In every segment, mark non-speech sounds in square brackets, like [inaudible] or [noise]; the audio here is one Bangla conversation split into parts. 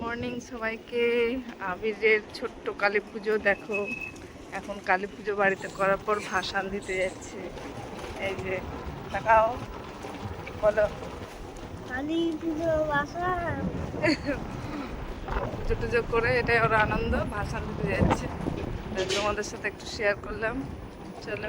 মর্নিং সবাইকে। আবিরের ছোট্ট কালী পুজো দেখো। এখন কালী পুজো বাড়িতে করার পর ভাসান দিতে যাচ্ছে। এই যে তাকাও বলো। কালী পুজো বাসা পুজো [laughs] টুজো করে এটাই ওর আনন্দ ভাসান দিতে যাচ্ছে। তোমাদের সাথে একটু শেয়ার করলাম। চলো।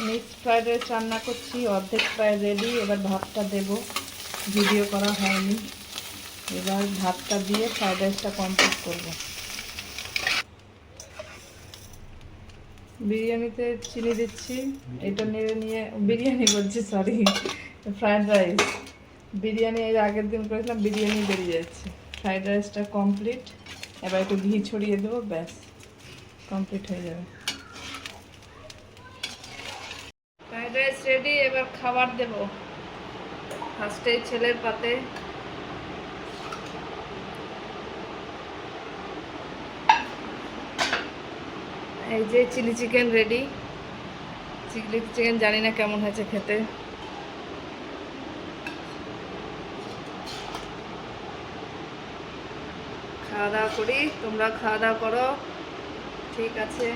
মিক্সড ফ্রাইড রাইস রান্না করছি, অর্ধেক প্রায় রেডি এবার ভাতটা দেব। ভিডিও করা হয়নি। এবার ভাতটা দিয়ে ফ্রাইড রাইসটা কমপ্লিট করব। বিরিয়ানিতে চিনি দিচ্ছি। এটা নেড়ে নিয়ে, বিরিয়ানি বলছি সরি ফ্রাইড রাইস বিরিয়ানি এর আগের দিন করেছিলাম, বিরিয়ানি বেরিয়ে যাচ্ছে। ফ্রাইড রাইসটা কমপ্লিট এবার একটু ঘি ছড়িয়ে দেবো, ব্যাস কমপ্লিট হয়ে যাবে। ফ্রাইড রেডি এবার খাবার দেব। ফার্স্টে ছেলের পাতে। এই যে chilli chicken ready chilli chicken জানি না কেমন হয়েছে খেতে। খাওয়া দাওয়া করি, তোমরা খাওয়া দাওয়া করো। ঠিক আছে।